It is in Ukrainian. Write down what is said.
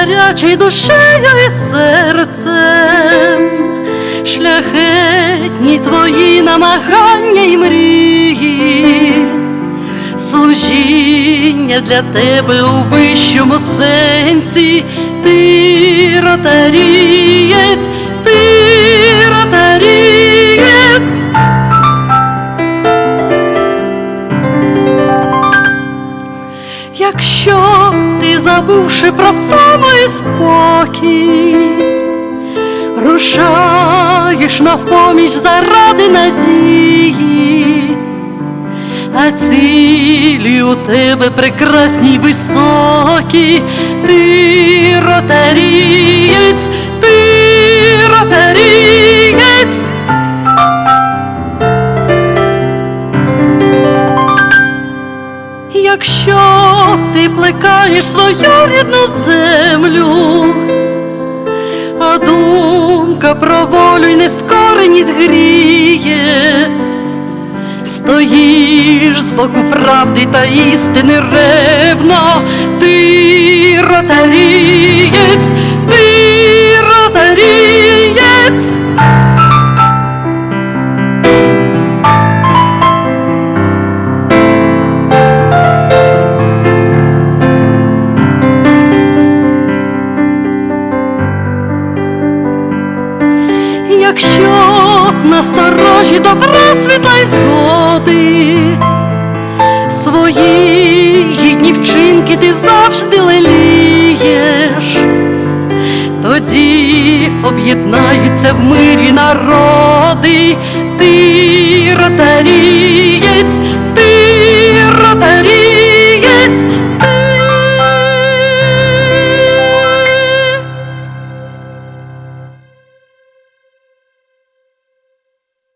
гарячий душею і серцем, шляхетні твої намагання і мрії, служіння для тебе у вищому сенсі, ти ротарієць, ти ротарієць. Якщо забувши про втому і спокій, рушаєш на поміч заради надії, а цілі у тебе прекрасні високі, ти ротарієць, Якщо ти плекаєш свою рідну землю, а думка про волю й нескореність гріє, стоїш з боку правди та істини ревно, Якщо насторожі добра світла й згоди, свої гідні вчинки ти завжди лелієш, тоді об'єднаються в мирі народи, ти ротарієць,